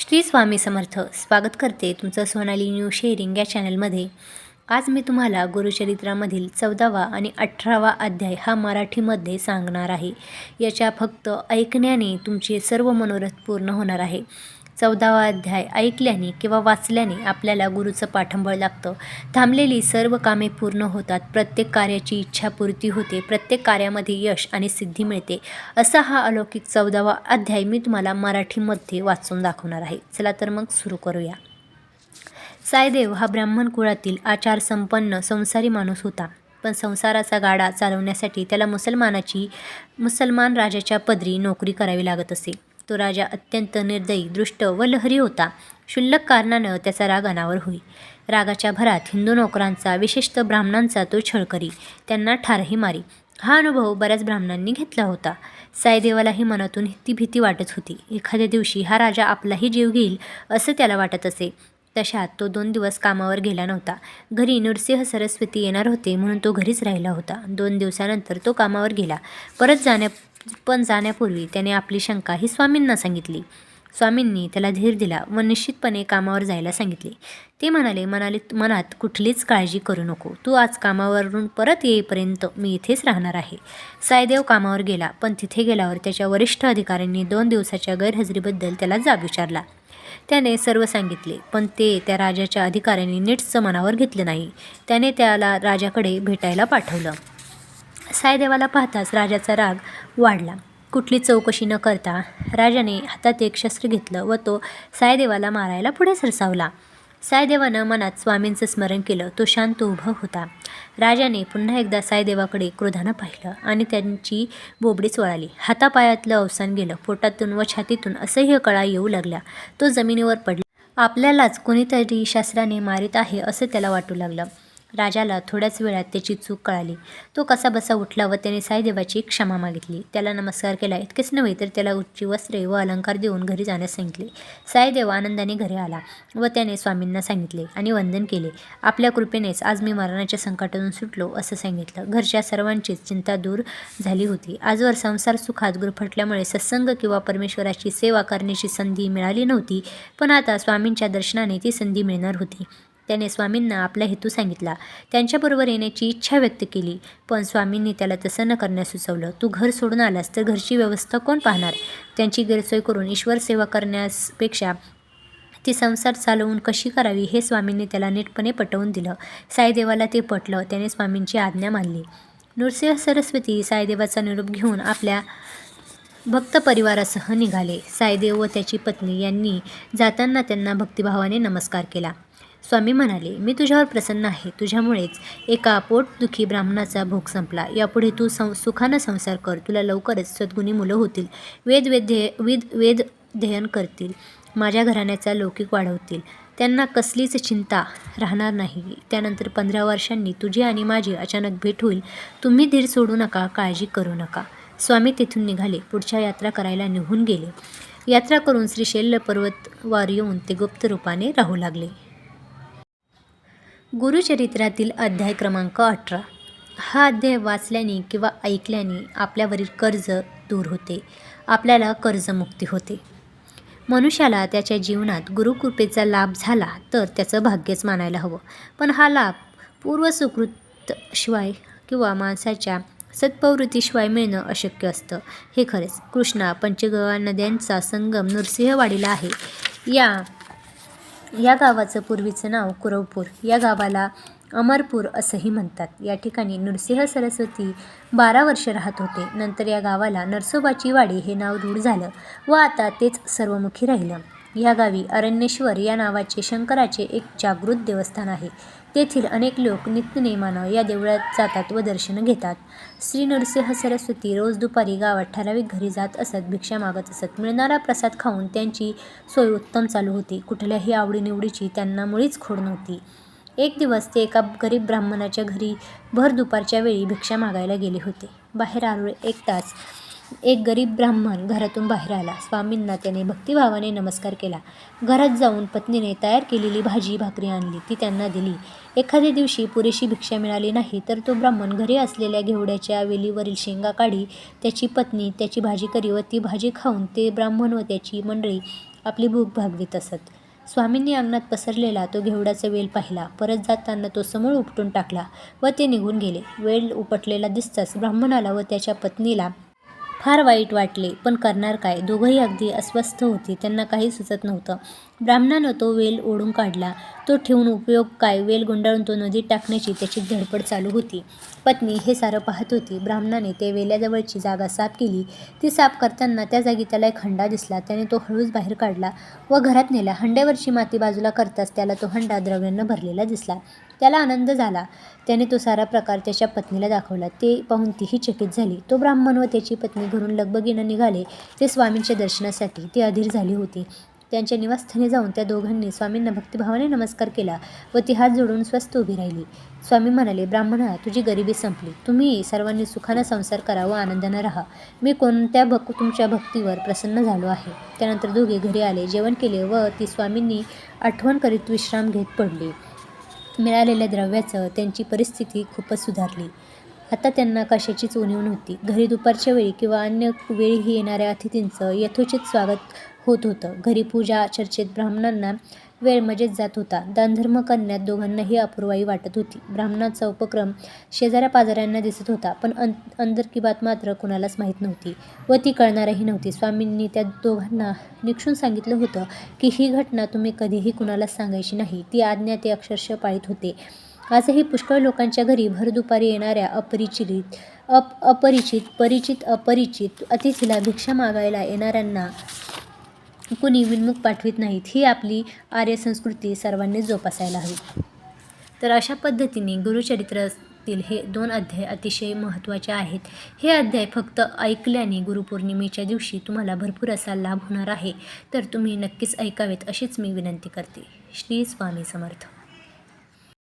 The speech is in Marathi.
श्री स्वामी समर्थ स्वागत करते तुमचं सोनाली न्यू शेअरिंग या चॅनलमध्ये. आज मी तुम्हाला गुरुचरित्रामधील चौदावा आणि अठरावा अध्याय हा मराठीमध्ये सांगणार आहे. याच्या फक्त ऐकण्याने तुमचे सर्व मनोरथ पूर्ण होणार आहे. चौदावा अध्याय ऐकल्याने किंवा वाचल्याने आपल्याला गुरुचं पाठंबळ लागतं. थांबलेली सर्व कामे पूर्ण होतात. प्रत्येक कार्याची इच्छापूर्ती होते. प्रत्येक कार्यामध्ये यश आणि सिद्धी मिळते. असा हा अलौकिक चौदावा अध्याय मी तुम्हाला मराठीमध्ये वाचून दाखवणार आहे. चला तर मग सुरू करूया. सायदेव हा ब्राह्मण कुळातील आचारसंपन्न संसारी माणूस होता. पण संसाराचा गाडा चालवण्यासाठी त्याला मुसलमानाची मुसलमान राजाच्या पदरी नोकरी करावी लागत असे. तो राजा अत्यंत निर्दयी दृष्ट व लहरी होता. क्षुल्लक कारणानं त्याचा राग अनावर होई. रागाच्या भरात हिंदू नोकरांचा विशेषतः ब्राह्मणांचा तो छळ करी. त्यांना ठारही मारी. हा अनुभव बऱ्याच ब्राह्मणांनी घेतला होता. साईदेवालाही मनातून ती भीती वाटत होती. एखाद्या दिवशी हा राजा आपलाही जीव घेईल असं त्याला वाटत असे. तशात तो दोन दिवस कामावर गेला नव्हता. घरी नृसिंह सरस्वती येणार होते म्हणून तो घरीच राहिला होता. दोन दिवसानंतर तो कामावर गेला. परत जाण्या पण जाण्यापूर्वी त्याने आपली शंका ही स्वामींना सांगितली. स्वामींनी त्याला धीर दिला व निश्चितपणे कामावर जायला सांगितले. ते म्हणाले मनाली मनात कुठलीच काळजी करू नको. तू आज कामावरून परत येईपर्यंत मी इथेच राहणार आहे. सायदेव कामावर गेला पण तिथे गेल्यावर त्याच्या वरिष्ठ अधिकाऱ्यांनी दोन दिवसाच्या गैरहजेरीबद्दल त्याला जाब विचारला. त्याने सर्व सांगितले पण ते त्या राजाच्या अधिकाऱ्यांनी नीटचं मनावर घेतलं नाही. त्याने त्याला राजाकडे भेटायला पाठवलं. सायदेवाला पाहताच राजाचा राग वाढला. कुठली चौकशी न करता राजाने हातात एक शस्त्र घेतलं व तो सायदेवाला मारायला पुढे सरसावला. सायदेवानं मनात स्वामींचं स्मरण केलं तो शांत उभा होता. राजाने पुन्हा एकदा सायदेवाकडे क्रोधानं पाहिलं आणि त्यांची बोबडीच वळाली हातापायातलं अवसान गेलं पोटातून व छातीतून असह्य कळा येऊ लागल्या. तो जमिनीवर पडला. आपल्यालाच कोणीतरी शास्त्राने मारित आहे असं त्याला वाटू लागलं. राजाला थोड्याच वेळात त्याची चूक कळाली. तो कसा बसा उठला व त्याने साईदेवाची क्षमा मागितली. त्याला नमस्कार केला. इतकेच नव्हे तर त्याला उच्ची वस्त्रे व अलंकार देऊन घरी जाण्यास सांगितले. साईदेव आनंदाने घरी आला व त्याने स्वामींना सांगितले आणि वंदन केले. आपल्या कृपेनेच आज मी मरणाच्या संकटातून सुटलो असं सांगितलं. घरच्या सर्वांचीच चिंता दूर झाली होती. आजवर संसार सुखात गुरफटल्यामुळे सत्संग किंवा परमेश्वराची सेवा करण्याची संधी मिळाली नव्हती पण आता स्वामींच्या दर्शनाने ती संधी मिळणार होती. त्याने स्वामींना आपला हेतू सांगितला. त्यांच्याबरोबर येण्याची इच्छा व्यक्त केली. पण स्वामींनी त्याला तसं न करण्यास सुचवलं. तू घर सोडून आलास तर घरची व्यवस्था कोण पाहणार? त्यांची गैरसोय करून ईश्वर सेवा करण्यापेक्षा ती संसार चालवून कशी करावी हे स्वामींनी त्याला नीटपणे पटवून दिलं. साईदेवाला ते पटलं. त्याने स्वामींची आज्ञा मानली. नृसिंह सरस्वती साईदेवाचा निरोप घेऊन आपल्या भक्त परिवारासह निघाले. साईदेव व त्याची पत्नी यांनी जाताना त्यांना भक्तिभावाने नमस्कार केला. स्वामी म्हणाले मी तुझ्यावर प्रसन्न आहे. तुझ्यामुळेच एका पोटदुखी ब्राह्मणाचा भोग संपला. यापुढे तू सं सुखानं संसार कर. तुला लवकरच सद्गुणी मुलं होतील. वेद वेद्य वेद वेद ध्ययन करतील. माझ्या घराण्याचा लौकिक वाढवतील. त्यांना कसलीच चिंता राहणार नाही. त्यानंतर पंधरा वर्षांनी तुझी आणि माझी अचानक भेट होईल. तुम्ही धीर सोडू नका काळजी करू नका. स्वामी तिथून निघाले. पुढच्या यात्रा करायला निघून गेले. यात्रा करून श्रीशैल्य पर्वतवार येऊन ते गुप्त रूपाने राहू लागले. गुरुचरित्रातील अध्याय क्रमांक अठरा. हा अध्याय वाचल्याने किंवा ऐकल्याने आपल्यावरील कर्ज दूर होते. आपल्याला कर्जमुक्ती होते. मनुष्याला त्याच्या जीवनात गुरुकृपेचा लाभ झाला तर त्याचं भाग्यच मानायला हवं. पण हा लाभ पूर्वसुकृतशिवाय किंवा माणसाच्या सत्प्रवृत्तीशिवाय मिळणं अशक्य असतं. हे खरेच कृष्णा पंचगवा नद्यांचा संगम नृसिंहवाडीला आहे. या या गावाचं पूर्वीचं नाव कुरवपूर. या गावाला अमरपूर असंही म्हणतात. या ठिकाणी नृसिंह सरस्वती बारा वर्ष राहत होते. नंतर या गावाला नरसोबाची वाडी हे नाव रूढ झालं व आता तेच सर्वमुखी राहिलं. या गावी अरण्येश्वर या नावाचे शंकराचे एक जागृत देवस्थान आहे. तेथील अनेक लोक नित्यनेमानं या देवळात जातात व दर्शन घेतात. श्री नरसिंह सरस्वती रोज दुपारी गावात ठराविक घरी जात असत भिक्षा मागत असत. मिळणारा प्रसाद खाऊन त्यांची सोय उत्तम चालू होती. कुठल्याही आवडीनिवडीची त्यांना मुळीच खोड नव्हती. एक दिवस ते एका गरीब ब्राह्मणाच्या घरी भर दुपारच्या वेळी भिक्षा मागायला गेले होते. बाहेर आलो एक तास एक गरीब ब्राह्मण घरातून बाहेर आला. स्वामींना त्याने भक्तिभावाने नमस्कार केला. घरात जाऊन पत्नीने तयार केलेली भाजी भाकरी आणली. ती त्यांना दिली. एखाद्या दिवशी पुरेशी भिक्षा मिळाली नाही तर तो ब्राह्मण घरी असलेल्या घेवड्याच्या वेलीवरील शेंगा काढी त्याची पत्नी त्याची भाजी करी व ती भाजी खाऊन ते ब्राह्मण व त्याची मंडळी आपली भूक भागवीत असत स्वामींनी अंगणात पसरलेला तो घेवड्याचा वेल पाहिला. परत जाताना तो समोर उपटून टाकला व ते निघून गेले. वेल उपटलेला दिसताच ब्राह्मणाला व त्याच्या पत्नीला फार वाईट वाटले. पण करणार काय? दोघंही अगदी अस्वस्थ होती. त्यांना काही सुचत नव्हतं. ब्राह्मणानं तो वेल ओढून काढला. तो ठेवून उपयोग काय? वेल गुंडाळून तो नदीत टाकण्याची त्याची धडपड चालू होती. पत्नी हे सारं पाहत होती. ब्राह्मणाने ते वेल्याजवळची जागा साफ केली. ती साफ करताना त्या जागी त्याला एक हंडा दिसला. त्याने तो हळूच बाहेर काढला व घरात नेला. हंड्यावरची माती बाजूला करताच त्याला तो हंडा द्रव्यानं भरलेला दिसला. त्याला आनंद झाला. त्याने तो सारा प्रकार त्याच्या पत्नीला दाखवला. ते पाहून तीही चकित झाली. तो ब्राह्मण व त्याची पत्नी घरून लगबगीनं निघाले. ते स्वामींच्या दर्शनासाठी ती अधीर झाली होती. त्यांच्या निवासस्थानी जाऊन त्या दोघांनी स्वामींना भक्तिभावाने नमस्कार केला व ती हात जोडून स्वस्त उभी राहिली. स्वामी म्हणाले ब्राह्मणा तुझी गरिबी संपली. तुम्ही सर्वांनी सुखानं संसार करा व आनंदानं राहा. मी कोणत्या भक तुमच्या भक्तीवर प्रसन्न झालो आहे? त्यानंतर दोघे घरी आले जेवण केले व ती स्वामींनी आठवण करीत विश्राम घेत पडली. मिळालेल्या द्रव्याचं त्यांची परिस्थिती खूपच सुधारली. आता त्यांना कशाचीच उणीव नव्हती. घरी दुपारच्या वेळी किंवा अन्य वेळीही येणाऱ्या अतिथींचं यथोचित स्वागत होत होतं. घरी पूजा चर्चेत ब्राह्मणांना वेळ मजेत जात होता. दानधर्म करण्यात दोघांनाही अपूर्वाई वाटत होती. ब्राह्मणाचा उपक्रम शेजाऱ्या पाजाऱ्यांना दिसत होता पण अं अंदर की बात मात्र कुणालाच माहीत नव्हती व ती कळणारही नव्हती. स्वामींनी त्या दोघांना निक्षून सांगितलं होतं की ही घटना तुम्ही कधीही कुणालाच सांगायची नाही. ती आज्ञा ते अक्षरशः पाळीत होते. आजही पुष्कळ लोकांच्या घरी भर दुपारी येणाऱ्या अपरिचित अप अपरिचित परिचित अपरिचित अतिथीला भिक्षा मागायला येणाऱ्यांना कुणी विनमुख पाठवित नाहीत ही आपली आर्य संस्कृती सर्वांनी जोपासायला हवी. तर अशा पद्धतीने गुरुचरित्रातील हे दोन अध्याय अतिशय महत्त्वाचे आहेत. हे अध्याय फक्त ऐकल्याने गुरुपौर्णिमेच्या दिवशी तुम्हाला भरपूर असा लाभ होणार आहे. तर तुम्ही नक्कीच ऐकावेत अशीच मी विनंती करते. श्री स्वामी समर्थ.